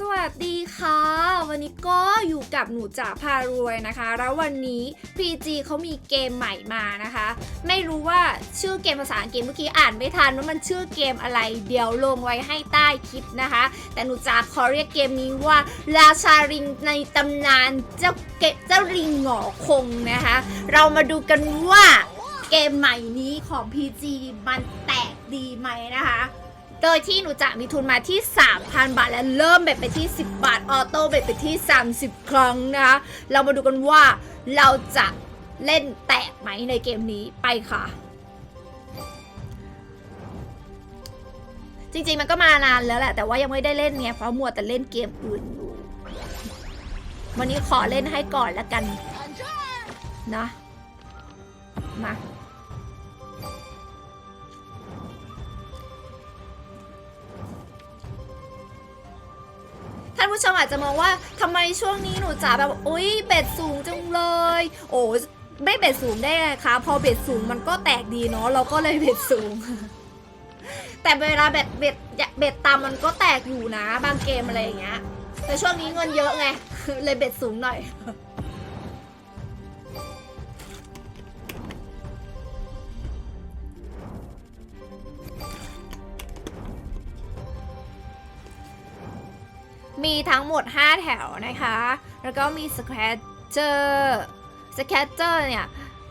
สวัสดีค่ะ วันนี้ก็อยู่กับหนูจ๋าพารวยนะคะ แล้ววันนี้ PG เขามีเกมใหม่มานะคะ ไม่รู้ว่าชื่อเกมภาษาอังกฤษเมื่อกี้อ่านไม่ทันว่ามันชื่อเกมอะไร เดี๋ยวลงไว้ให้ใต้คลิปนะคะ แต่หนูจ๋าขอเรียกเกมนี้ว่าราชาริงในตำนานเจ้าเกเจ้าริงหงอคงนะคะ เรามาดูกันว่าเกมใหม่นี้ของ PG มันแตกดีไหมนะคะ โดยที่หนูจะมีทุนมาที่ 3,000 บาท และเริ่มเบ็ดไปที่ 10 บาท ออโต้เบ็ดไปที่ 30 ครั้งนะคะ เรามาดูกันว่าเราจะเล่นแตกไหมในเกมนี้ไปค่ะ จริงๆมันก็มานานแล้วแหละ แต่ว่ายังไม่ได้เล่นไงเพราะมัวแต่เล่นเกมอื่นอยู่ วันนี้ขอเล่นให้ก่อนแล้วกันนะ มา ท่านผู้ชมอาจจะมองว่าทำไมช่วงนี้หนูจ๋าแบบอุ้ยเบ็ดสูงจังเลย โอ้ไม่เบ็ดสูงได้ไงคะพอเบ็ดสูงมันก็แตกดีเนาะเราก็เลยเบ็ดสูง แต่เวลาเบ็ดเบ็ดเบ็ดต่ำมันก็แตกอยู่นะ บางเกมอะไรอย่างเงี้ยแต่ช่วงนี้เงินเยอะไงเลยเบ็ดสูงหน่อย มีทั้งหมด 5 แถวนะคะ แล้วก็มีสแครเจอร์สแครเจอร์เนี่ย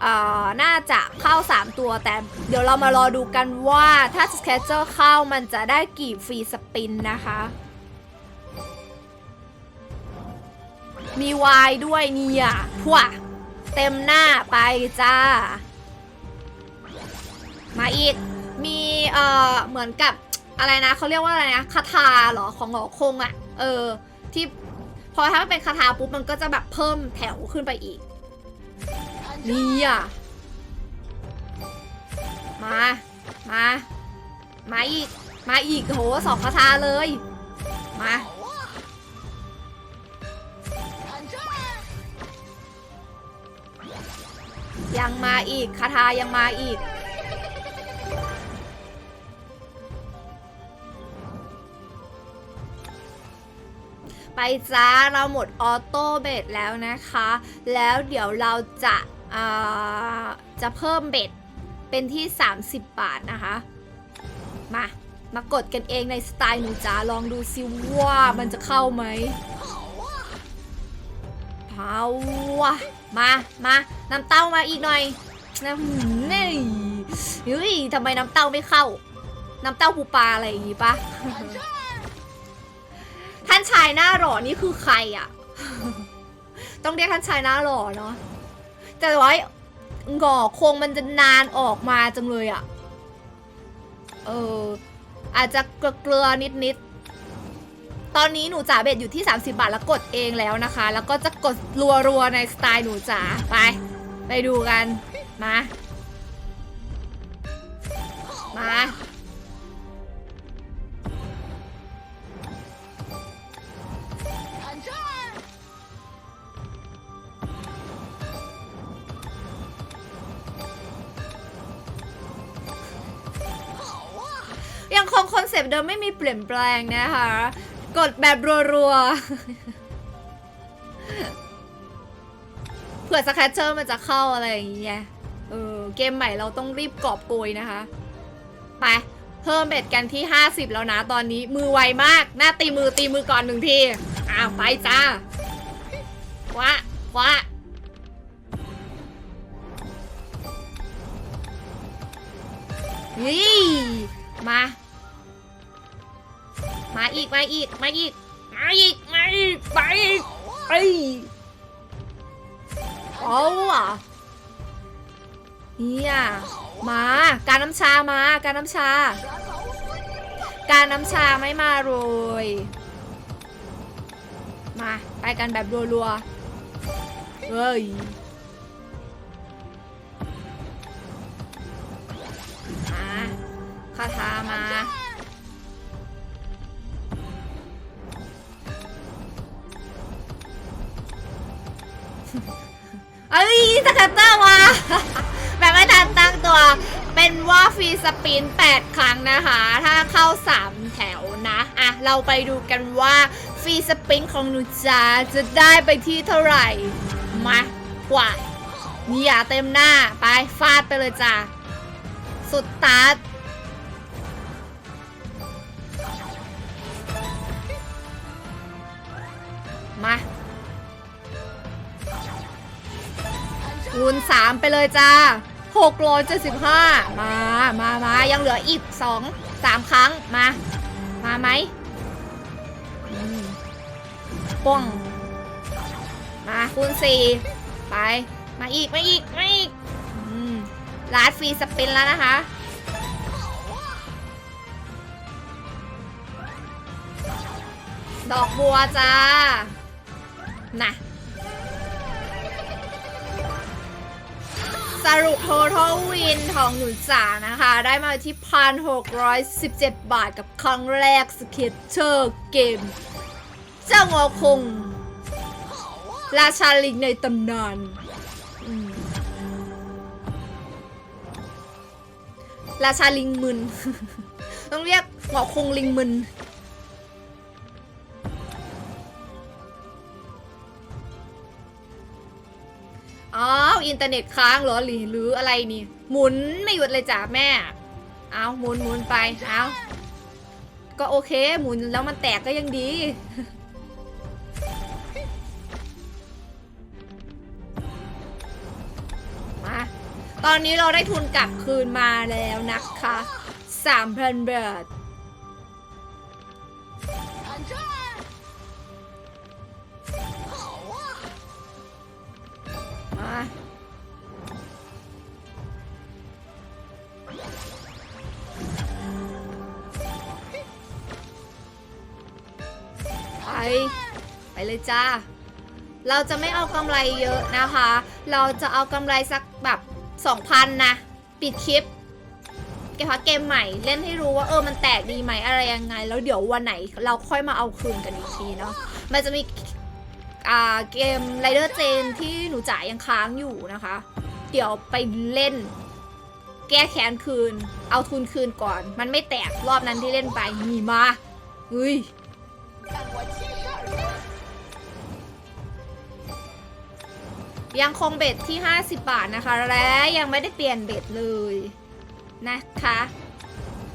เอ่อน่าจะเข้า 3 ตัว แต่เดี๋ยวเรามารอดูกันว่าถ้าสแครเจอร์เข้ามันจะได้กี่ฟรีสปินนะคะ มีวายด้วยเนี่ยพวกเต็มหน้าไปจ้า มาอีก มีเอ่อเหมือนกับอะไรนะเขาเรียกว่าอะไรนะคาถาเหรอของหอคงอะ่ะ เออ ที่พอถ้าเป็นคาถาปุ๊บมันก็จะแบบเพิ่มแถวขึ้นไปอีก นี่อะ มา มา มาอีก มาอีกโหสองคาถาเลย มายังมาอีกคาถายังมาอีก ไปจ้าเราหมดออโต้เบดแล้วนะคะ แล้วเดี๋ยวเราจะาจะเพิ่มเบ็ดเป็นที่ 30 บาทนะคะ มา มากดกันเองในสไตล์หนูจ๋าลองดูซิว่ามันจะเข้าไหมเอาวะมา มาน้ำเต้ามาอีกหน่อยน้ำนี่เฮ้ยทำไมน้ำเต้าไม่เข้า น้ำเต้าปูปลาอะไรอย่างงี้ปะ ท่านชายหน้าหล่อนี่คือใครอะ่ะต้องเรียกท่านชายหน้าหล่อเนาะแต่ว่าหงอคงมันจะนานออกมาจังเลยอะ่ะเอออาจจะเกลือๆนิดตอนนี้หนูจ๋าเบ็ดอยู่ที่ 30 บาทแล้วกดเองแล้วนะคะ แล้วก็จะกดรัวๆในสไตล์หนูจ๋าไป ไปดูกัน มา มา ยังคงคอนเซปต์เดิมไม่มีเปลี่ยนแปลงนะคะ กดแบบรัวๆ เผื่อสแคชเชอร์มันจะเข้าอะไรอย่างเงี้ย เออ เกมใหม่เราต้องรีบกอบโกยนะคะ ไป เพิ่มเบ็ดกันที่ 50 แล้วนะตอนนี้มือไวมาก หน้าตีมือตีมือก่อนหนึ่งที อ้าว ไปจ้าว้าว้านี่มา มาอีกมาอีกมาอีกมาอีกมาอีกไปอีกไปเอาอะเนี่ยมา การน้ำชามา การน้ำชา การน้ำชาไม่มาโรยมา ไปกันแบบรัวๆเฮ้ยมาคาถามา เอ้ยสกัตเตอร์มาแบบไม่ทันตั้งตัว เป็นว่าฟรีสปิน 8 ครั้งนะคะ ถ้าเข้า 3 แถวนะ อะ เราไปดูกันว่าฟรีสปริงของหนูจาจะได้ไปที่เท่าไหร่ มากว่านี่อย่าเต็มหน้า ไป ฟาดไปเลยจ้าสุดตาร์ทมา คูณสามไปเลยจ้าหกร้อยเจ็ดสิบห้ามา มา มา ยังเหลืออีกสองสามครั้ง มา มาไหมป้อง มาคูณสี่ไป มาอีก มาอีก มาอีกอลาดฟรีสปินแล้วนะคะดอกบัวจ้า น่ะ สรุป total win ของหนูจ๋านะคะ ได้มาที่ 1,617 บาทกับครั้งแรกสเก็ตเชอร์เกม เจ้างอคง ราชาลิงในตำนานราชาลิงมึน ต้องเรียกหงอคงลิงมึน อ้าวอินเทอร์เน็ตค้างเหรอหรือหรืออะไรนี่ หมุนไม่หยุดเลยจ้ะแม่ เอาหมุนหมุนไปเอาก็โอเคหมุนแล้วมันแตกก็ยังดี มา ตอนนี้เราได้ทุนกลับคืนมาแล้วนะคะ 3,000บาท ไปไปเลยจ้า เราจะไม่เอากำไรเยอะนะคะ เราจะเอากำไรสักแบบ2,000นะ ปิดคลิปเกมพักเกมใหม่เล่นให้รู้ว่าเออมันแตกดีไหมอะไรยังไง แล้วเดี๋ยววันไหนเราค่อยมาเอาคืนกันอีกทีเนาะมันจะมีอ่าเกมไรเดอร์เจนที่หนูจ่ายยังค้างอยู่นะคะ เดี๋ยวไปเล่น แก้แค้นคืน เอาทุนคืนก่อน มันไม่แตกรอบนั้นที่เล่นไปมีมาเฮ้ย ยังคงเบ็ดที่ 50 บาทนะคะ และยังไม่ได้เปลี่ยนเบ็ดเลยนะคะ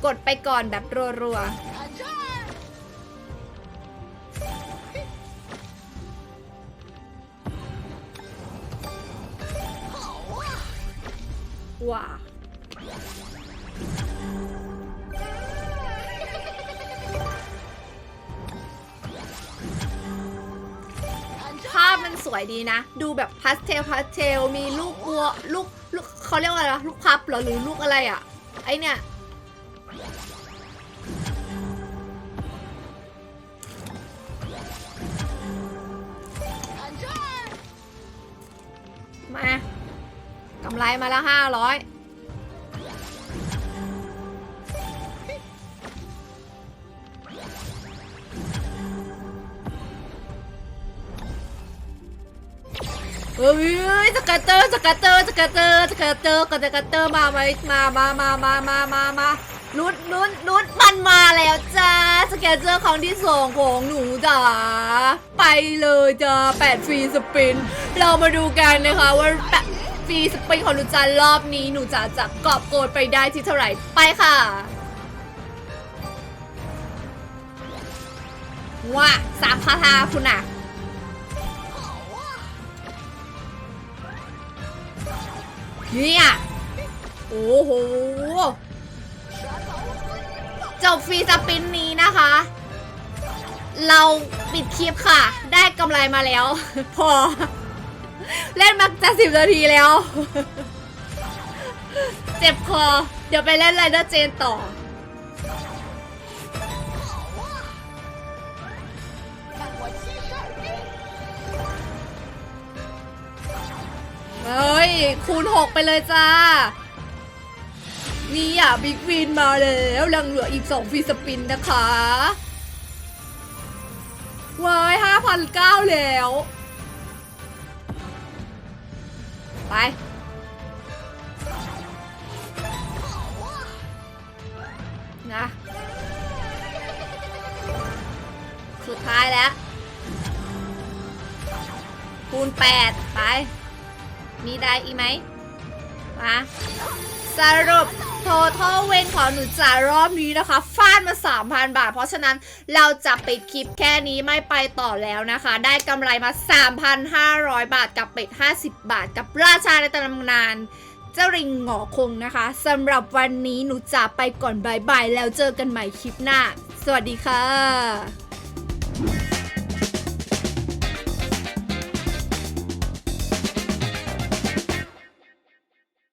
กดไปก่อนแบบรัวๆว้า สวยดีนะ ดูแบบพาสเทลพาสเทลมีลูกบัวลูกลูกเขาเรียกว่าอะไรวะลูกพับเหรอหรือลูกอะไรอะ ไอเนี่ยมากำไรมาแล้วห้าร้อย เฮ้ยสกัตเตอร์สกัตเตอร์สกัตเตอร์สกัตเตอร์สกัตเตอร์มาไหมมามามามามามามานุดนุดนุดมันมาแล้วจ้าสเกตเตอร์ครั้งที่สองของหนูจ๋าไปเลยจ้าแปดฟรีสปิน เรามาดูกันนะคะว่าแปดฟรีสปินของหนูจ๋ารอบนี้หนูจ๋าจะกอบโกยไปได้ที่เท่าไหร่ไปค่ะว้าสามคาถาคุณอะ เนี่ย โอ้โห จบฟรีสปินนี้นะคะ เราปิดคลิปค่ะ ได้กำไรมาแล้ว พอ เล่นมาจะสิบนาทีแล้ว เจ็บคอ เดี๋ยวไปเล่นไรเดอร์เจนต่อ เฮ้ย คูณ 6 ไปเลยจ้า นี่อะบิ๊กวินมาแล้วยังเหลืออีก 2 ฟรีสปินนะคะว้าย5,009แล้ว ไป นะ สุดท้ายแล้ว คูณ8ไป มีได้อีกไหมมาสรุป total เวนของหนูจ่ารอบนี้นะคะฟาดมา 3,000 บาท เพราะฉะนั้นเราจะปิดคลิปแค่นี้ไม่ไปต่อแล้วนะคะ ได้กำไรมา 3,500 บาทกับเป็ด 50 บาท กับราชาในตำนานเจ้าริงหงอคงนะคะสำหรับวันนี้หนูจะไปก่อนบายบายแล้วเจอกันใหม่คลิปหน้า สวัสดีค่ะ